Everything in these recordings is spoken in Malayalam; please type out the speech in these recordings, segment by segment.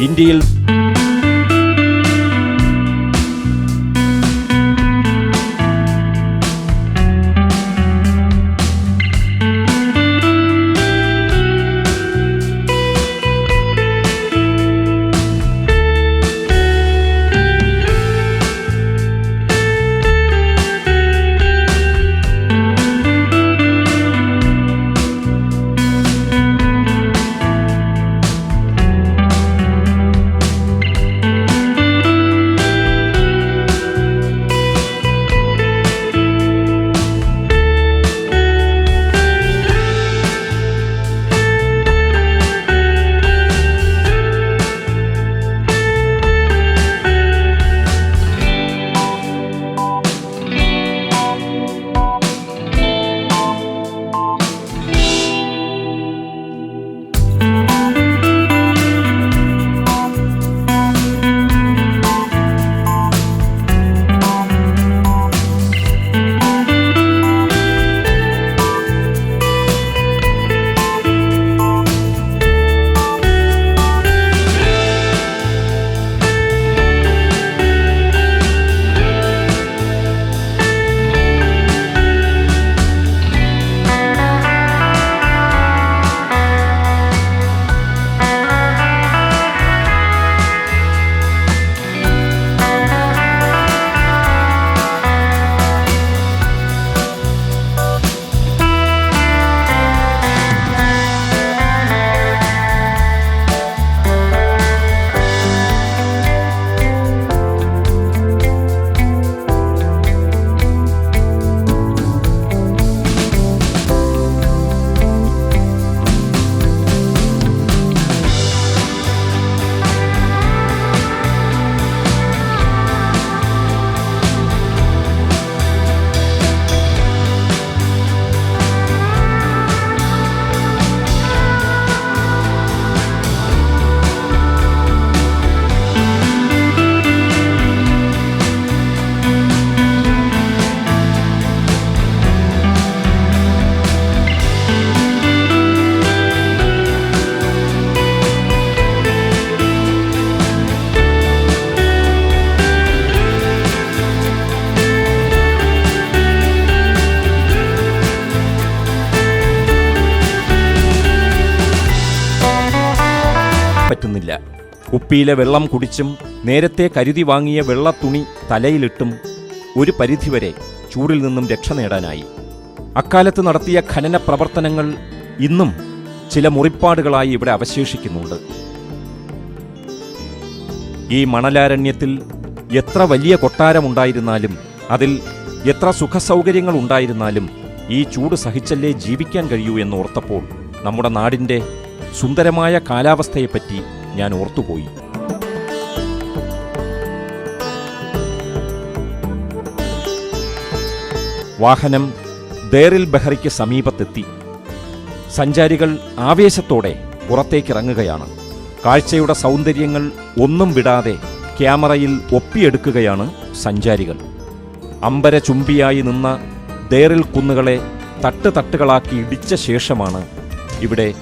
ഇന്ത്യയിൽ കുപ്പിയിലെ വെള്ളം കുടിച്ചും നേരത്തെ കരുതി വാങ്ങിയ വെള്ളത്തുണി തുണി തലയിലിട്ടും ഒരു പരിധിവരെ ചൂടിൽ നിന്നും രക്ഷ നേടാനായി. അക്കാലത്ത് നടത്തിയ ഖനന പ്രവർത്തനങ്ങൾ ഇന്നും ചില മുറിപ്പാടുകളായി ഇവിടെ അവശേഷിക്കുന്നുണ്ട്. ഈ മണലാരണ്യത്തിൽ എത്ര വലിയ കൊട്ടാരമുണ്ടായിരുന്നാലും അതിൽ എത്ര സുഖസൗകര്യങ്ങൾ ഉണ്ടായിരുന്നാലും ഈ ചൂട് സഹിച്ചല്ലേ ജീവിക്കാൻ കഴിയൂ എന്നോർത്തപ്പോൾ നമ്മുടെ നാടിന്റെ സുന്ദരമായ കാലാവസ്ഥയെപ്പറ്റി ഞാൻ ഓർത്തുപോയി. വാഹനം ദേറിൽ ബഹറിക്ക് സമീപത്തെത്തി. സഞ്ചാരികൾ ആവേശത്തോടെ പുറത്തേക്കിറങ്ങുകയാണ്. കാഴ്ചയുടെ സൗന്ദര്യങ്ങൾ ഒന്നും വിടാതെ ക്യാമറയിൽ ഒപ്പിയെടുക്കുകയാണ് സഞ്ചാരികൾ. അമ്പര ചുംബിയായി നിന്ന ദേറിൽ കുന്നുകളെ തട്ട് തട്ടുകളാക്കി ഇടിച്ച ശേഷമാണ് ഇവിടെ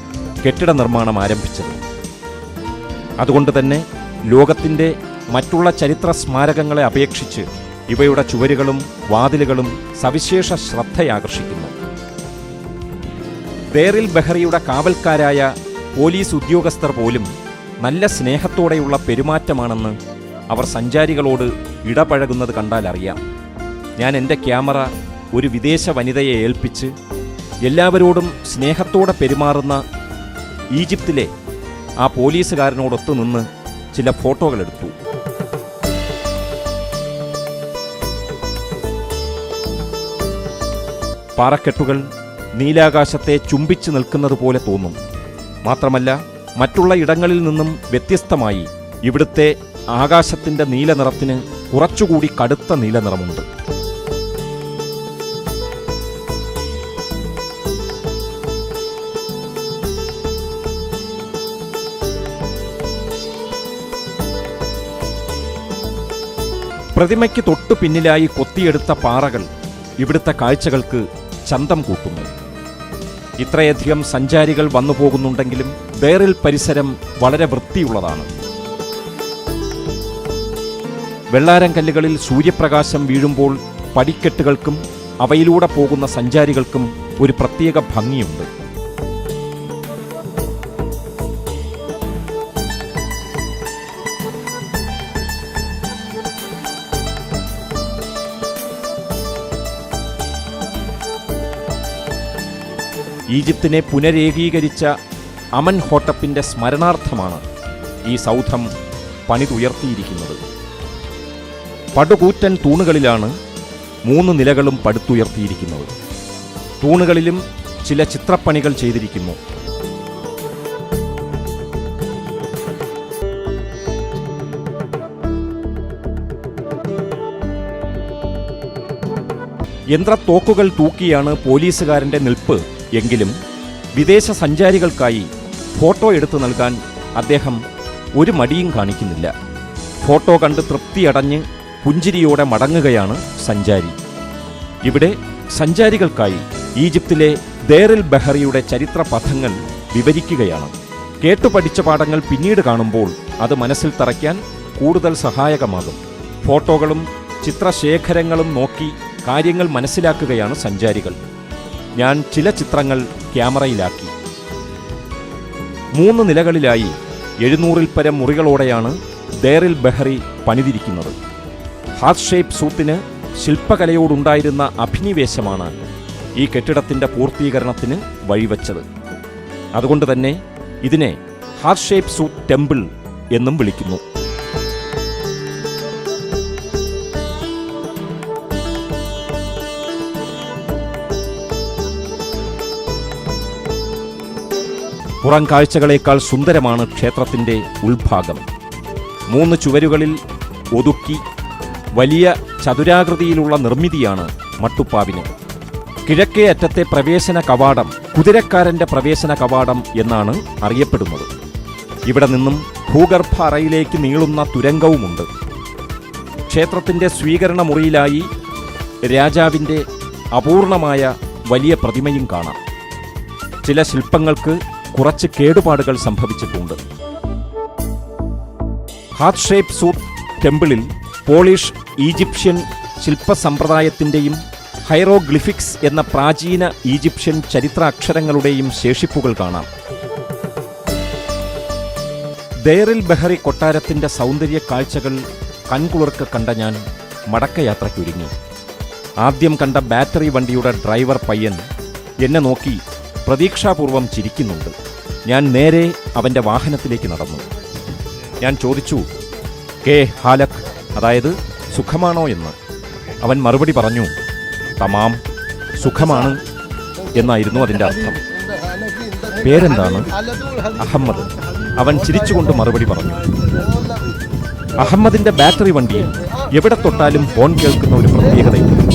കെട്ടിട നിർമ്മാണം ആരംഭിച്ചത്. അതുകൊണ്ട് തന്നെ ലോകത്തിന്റെ മറ്റുള്ള ചരിത്ര സ്മാരകങ്ങളെ അപേക്ഷിച്ച് ഇവയുടെ ചുവരുകളും വാതിലുകളും സവിശേഷ ശ്രദ്ധയാകർഷിക്കുന്നു. ദേറിൽ ബഹറിയുടെ കാവൽക്കാരായ പോലീസ് ഉദ്യോഗസ്ഥർ പോലും നല്ല സ്നേഹത്തോടെയുള്ള പെരുമാറ്റമാണെന്ന് അവർ സഞ്ചാരികളോട് ഇടപഴകുന്നത് കണ്ടാൽ അറിയാം. ഞാൻ എന്റെ ക്യാമറ ഒരു വിദേശ വനിതയെ ഏൽപ്പിച്ച് എല്ലാവരോടും സ്നേഹത്തോടെ പെരുമാറുന്ന ഈജിപ്തിലെ ആ പോലീസുകാരനോടൊത്ത് നിന്ന് ചില ഫോട്ടോകൾ എടുത്തു പാറക്കെട്ടുകൾ നീലാകാശത്തെ ചുംബിച്ചു നിൽക്കുന്നത് പോലെ തോന്നും. മാത്രമല്ല മറ്റുള്ള ഇടങ്ങളിൽ നിന്നും വ്യത്യസ്തമായി ഇവിടുത്തെ ആകാശത്തിന്റെ നീലനിറത്തിന് കുറച്ചുകൂടി കടുത്ത നീലനിറമുണ്ട്. പ്രതിമയ്ക്ക് തൊട്ടു പിന്നിലായി കൊത്തിയെടുത്ത പാറകൾ ഇവിടുത്തെ കാഴ്ചകൾക്ക് ചന്തം കൂട്ടുന്നു. ഇത്രയധികം സഞ്ചാരികൾ വന്നു പോകുന്നുണ്ടെങ്കിലും ബേറിൽ പരിസരം വളരെ വൃത്തിയുള്ളതാണ്. വെള്ളാരം കല്ലുകളിൽ സൂര്യപ്രകാശം വീഴുമ്പോൾ പടിക്കെട്ടുകൾക്കും അവയിലൂടെ പോകുന്ന സഞ്ചാരികൾക്കും ഒരു പ്രത്യേക ഭംഗിയുണ്ട്. ഈജിപ്തിനെ പുനരേകീകരിച്ച അമൻ ഹോട്ടപ്പിന്റെ സ്മരണാർത്ഥമാണ് ഈ സൗധം പണിതുയർത്തിയിരിക്കുന്നത്. പടുകൂറ്റൻ തൂണുകളിലാണ് മൂന്ന് നിലകളും പടുത്തുയർത്തിയിരിക്കുന്നത്. തൂണുകളിലും ചില ചിത്രപ്പണികൾ ചെയ്തിരിക്കുന്നു. യന്ത്രത്തോക്കുകൾ തൂക്കിയാണ് പോലീസുകാരന്റെ നിൽപ്പ്. എങ്കിലും വിദേശ സഞ്ചാരികൾക്കായി ഫോട്ടോ എടുത്തു നൽകാൻ അദ്ദേഹം ഒരു മടിയും കാണിക്കുന്നില്ല. ഫോട്ടോ കണ്ട് തൃപ്തിയടഞ്ഞ് പുഞ്ചിരിയോടെ മടങ്ങുകയാണ് സഞ്ചാരി. ഇവിടെ സഞ്ചാരികൾക്കായി ഈജിപ്തിലെ ദേറിൽ ബഹറിയുടെ ചരിത്ര പഥങ്ങൾ വിവരിക്കുകയാണ് കേട്ടുപഠിച്ച പാഠങ്ങൾ പിന്നീട് കാണുമ്പോൾ അത് മനസ്സിൽ തറയ്ക്കാൻ കൂടുതൽ സഹായകമാകും. ഫോട്ടോകളും ചിത്രശേഖരങ്ങളും നോക്കി കാര്യങ്ങൾ മനസ്സിലാക്കുകയാണ് സഞ്ചാരികൾ. ഞാൻ ചില ചിത്രങ്ങൾ ക്യാമറയിലാക്കി. മൂന്ന് നിലകളിലായി എഴുന്നൂറിൽ പരം മുറികളോടെയാണ് ദേറിൽ ബെഹറി പണിതിരിക്കുന്നത്. ഹാർട്ട് ഷേപ്പ് സൂത്തിന് ശില്പകലയോടുണ്ടായിരുന്ന അഭിനിവേശമാണ് ഈ കെട്ടിടത്തിന്റെ പൂർത്തീകരണത്തിന് വഴിവെച്ചത്. അതുകൊണ്ട് തന്നെ ഇതിനെ ഹാർട്ട് ഷേപ്പ് സൂത്ത് ടെമ്പിൾ എന്നും വിളിക്കുന്നു. പുറം കാഴ്ചകളേക്കാൾ സുന്ദരമാണ് ക്ഷേത്രത്തിന്റെ ഉൾഭാഗം. മൂന്ന് ചുവരുകളിൽ ഒതുക്കി വലിയ ചതുരാകൃതിയിലുള്ള നിർമ്മിതിയാണ് മട്ടുപ്പാവിന്. കിഴക്കേ അറ്റത്തെ പ്രവേശന കവാടം കുതിരക്കാരന്റെ പ്രവേശന കവാടം എന്നാണ് അറിയപ്പെടുന്നത്. ഇവിടെ നിന്നും ഭൂഗർഭ അറയിലേക്ക് നീളുന്ന തുരങ്കവുമുണ്ട്. ക്ഷേത്രത്തിന്റെ സ്വീകരണ മുറിയിലായി രാജാവിന്റെ അപൂർണമായ വലിയ പ്രതിമയും കാണാം. ചില ശില്പങ്ങൾക്ക് കുറച്ച് കേടുപാടുകൾ സംഭവിച്ചിട്ടുണ്ട്. ഹാർട്ട് ഷേപ്പ് സൂട്ട് ടെമ്പിളിൽ പോളിഷ് ഈജിപ്ഷ്യൻ ശില്പസമ്പ്രദായത്തിന്റെയും ഹൈറോഗ്ലിഫിക്സ് എന്ന പ്രാചീന ഈജിപ്ഷ്യൻ ചരിത്ര അക്ഷരങ്ങളുടെയും ശേഷിപ്പുകൾ കാണാം. ദേറിൽ ബഹറി കൊട്ടാരത്തിന്റെ സൗന്ദര്യ കാഴ്ചകൾ കൺകുളിർക്ക് കണ്ട ഞാൻ മടക്കയാത്രയ്ക്കൊരുങ്ങി ആദ്യം കണ്ട ബാറ്ററി വണ്ടിയുടെ ഡ്രൈവർ പയ്യൻ എന്നെ നോക്കി പ്രതീക്ഷാപൂർവം ചിരിക്കുന്നുണ്ട്. ഞാൻ നേരെ അവന്റെ വാഹനത്തിലേക്ക് നടന്നു. ഞാൻ ചോദിച്ചു കെ ഹാലക് അതായത് സുഖമാണോ എന്ന്? അവൻ മറുപടി പറഞ്ഞു തമാം സുഖമാണ് എന്നായിരുന്നു അതിന്റെ അർത്ഥം. പേരെന്താണ്? അഹമ്മദ്. അവൻ ചിരിച്ചുകൊണ്ട് മറുപടി പറഞ്ഞു അഹമ്മദിന്റെ ബാറ്ററി വണ്ടിയിൽ എവിടെ തൊട്ടാലും ഫോൺ കേൾക്കുന്ന ഒരു പ്രത്യേകതയുണ്ട്.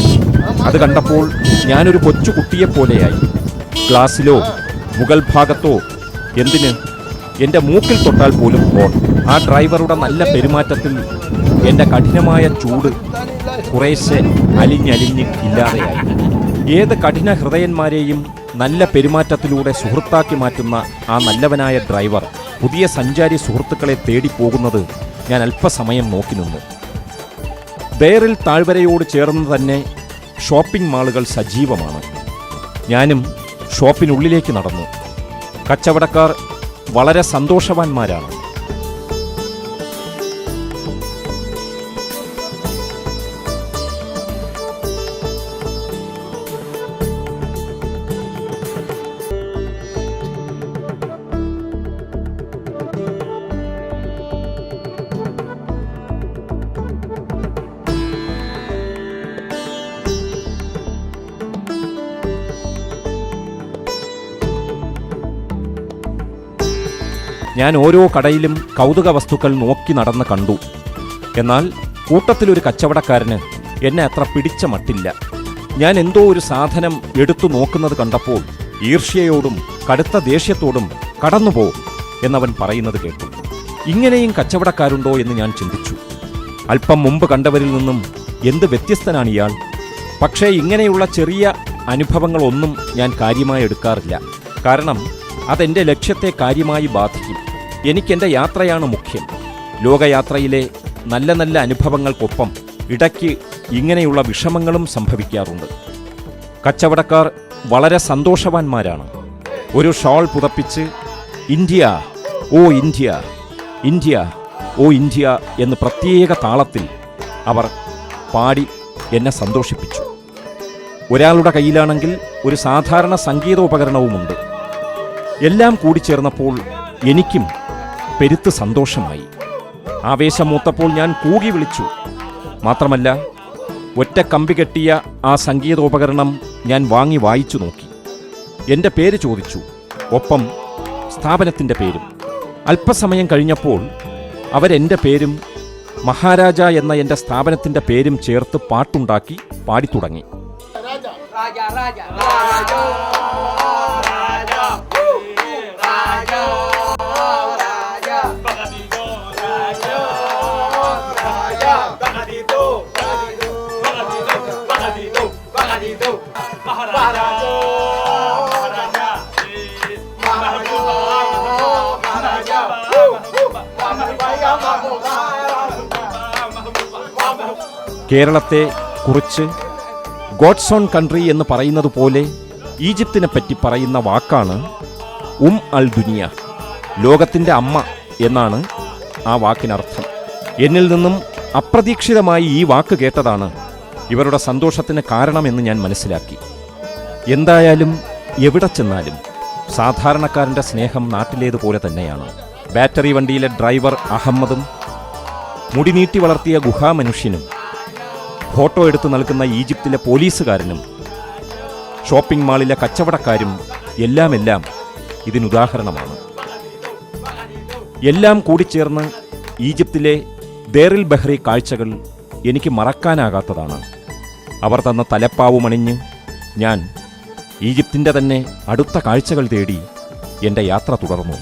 അത് കണ്ടപ്പോൾ ഞാനൊരു കൊച്ചു കുട്ടിയെപ്പോലെയായി. ഗ്ലാസ്സിലോ മുകൾ ഭാഗത്തോ എന്തിന്? എന്റെ മൂക്കിൽ തൊട്ടാൽ പോലും ഫോൺ. ആ ഡ്രൈവറുടെ നല്ല പെരുമാറ്റത്തിൽ എന്റെ കഠിനമായ ചൂട് കുറേശ്ശെ അലിഞ്ഞലിഞ്ഞ് ഇല്ലാതെയായി. ഏത് കഠിന ഹൃദയന്മാരെയും നല്ല പെരുമാറ്റത്തിലൂടെ സുഹൃത്താക്കി മാറ്റുന്ന ആ നല്ലവനായ ഡ്രൈവർ പുതിയ സഞ്ചാരി സുഹൃത്തുക്കളെ തേടി പോകുന്നത് ഞാൻ അല്പസമയം നോക്കി നിന്നു. ബേറിൽ താഴ്വരയോട് ചേർന്ന് തന്നെ ഷോപ്പിംഗ് മാളുകൾ സജീവമാണ്. ഞാനും ഷോപ്പിനുള്ളിലേക്ക് നടന്നു. കച്ചവടക്കാർ വളരെ സന്തോഷവാന്മാരാണ്. ഞാൻ ഓരോ കടയിലും കൗതുക വസ്തുക്കൾ നോക്കി നടന്ന് കണ്ടു. എന്നാൽ കൂട്ടത്തിലൊരു കച്ചവടക്കാരന് എന്നെ അത്ര പിടിച്ച മട്ടില്ല. ഞാൻ എന്തോ ഒരു സാധനം എടുത്തു നോക്കുന്നത് കണ്ടപ്പോൾ ഈർഷ്യയോടും കടുത്ത ദേഷ്യത്തോടും കടന്നുപോ എന്നവൻ പറയുന്നത് കേട്ടു. ഇങ്ങനെയും കച്ചവടക്കാരുണ്ടോ എന്ന് ഞാൻ ചിന്തിച്ചു. അല്പം മുമ്പ് കണ്ടവരിൽ നിന്നും എന്ത് വ്യത്യസ്തനാണ് ഇയാൾ. പക്ഷേ ഇങ്ങനെയുള്ള ചെറിയ അനുഭവങ്ങളൊന്നും ഞാൻ കാര്യമായി എടുക്കാറില്ല. കാരണം അതെന്റെ ലക്ഷ്യത്തെ കാര്യമായി ബാധിക്കും. എനിക്കെന്റെ യാത്രയാണ് മുഖ്യം. ലോകയാത്രയിലെ നല്ല നല്ല അനുഭവങ്ങൾക്കൊപ്പം ഇടയ്ക്ക് ഇങ്ങനെയുള്ള വിഷമങ്ങളും സംഭവിക്കാറുണ്ട്. കച്ചവടക്കാർ വളരെ സന്തോഷവാന്മാരാണ്. ഒരു ഷാൾ പുതപ്പിച്ച് India oh India India oh India എന്ന് പ്രത്യേക താളത്തിൽ അവർ പാടി എന്നെ സന്തോഷിപ്പിച്ചു. ഒരാളുടെ കയ്യിലാണെങ്കിൽ ഒരു സാധാരണ സംഗീതോപകരണവുമുണ്ട്. എല്ലാം കൂടിച്ചേർന്നപ്പോൾ എനിക്കും പെരുത്ത് സന്തോഷമായി. ആവേശം മൂത്തപ്പോൾ ഞാൻ കൂകി വിളിച്ചു. മാത്രമല്ല ഒറ്റ കമ്പി കെട്ടിയ ആ സംഗീതോപകരണം ഞാൻ വാങ്ങി വായിച്ചു നോക്കി. എന്റെ പേര് ചോദിച്ചു. ഒപ്പം സ്ഥാപനത്തിന്റെ പേരും. അല്പസമയം കഴിഞ്ഞപ്പോൾ അവരെന്റെ പേരും മഹാരാജ എന്ന എന്റെ സ്ഥാപനത്തിന്റെ പേരും ചേർത്ത് പാട്ടുണ്ടാക്കി പാടിത്തുടങ്ങി. കേരളത്തെ കുറിച്ച് ഗോഡ്സ് ഓൺ കൺട്രി എന്ന് പറയുന്നത് പോലെ ഈജിപ്തിനെ പറ്റി പറയുന്ന വാക്കാണ് ഉം അൽ ദുനിയ ലോകത്തിന്റെ അമ്മ എന്നാണ് ആ വാക്കിനർത്ഥം. എന്നിൽ നിന്നും അപ്രതീക്ഷിതമായി ഈ വാക്ക് കേട്ടതാണ് ഇവരുടെ സന്തോഷത്തിന് കാരണമെന്ന് ഞാൻ മനസ്സിലാക്കി. എന്തായാലും എവിടെ ചെന്നാലും സാധാരണക്കാരന്റെ സ്നേഹം നാട്ടിലേതുപോലെ തന്നെയാണ്. ബാറ്ററി വണ്ടിയിലെ ഡ്രൈവർ അഹമ്മദും മുടി നീട്ടി വളർത്തിയ ഗുഹാമനുഷ്യനും ഫോട്ടോ എടുത്ത് നൽകുന്ന ഈജിപ്തിലെ പോലീസുകാരനും ഷോപ്പിംഗ് മാളിലെ കച്ചവടക്കാരും എല്ലാം എല്ലാം ഇതിനുദാഹരണമാണ് എല്ലാം കൂടിച്ചേർന്ന് ഈജിപ്തിലെ ദേറിൽ ബഹ്റി കാഴ്ചകൾ എനിക്ക് മറക്കാനാകാത്തതാണ്. അവർ തന്ന തലപ്പാവുമണിഞ്ഞ് ഞാൻ ഈജിപ്തിന്റെ തന്നെ അടുത്ത കാഴ്ചകൾ തേടി എന്റെ യാത്ര തുടർന്നു.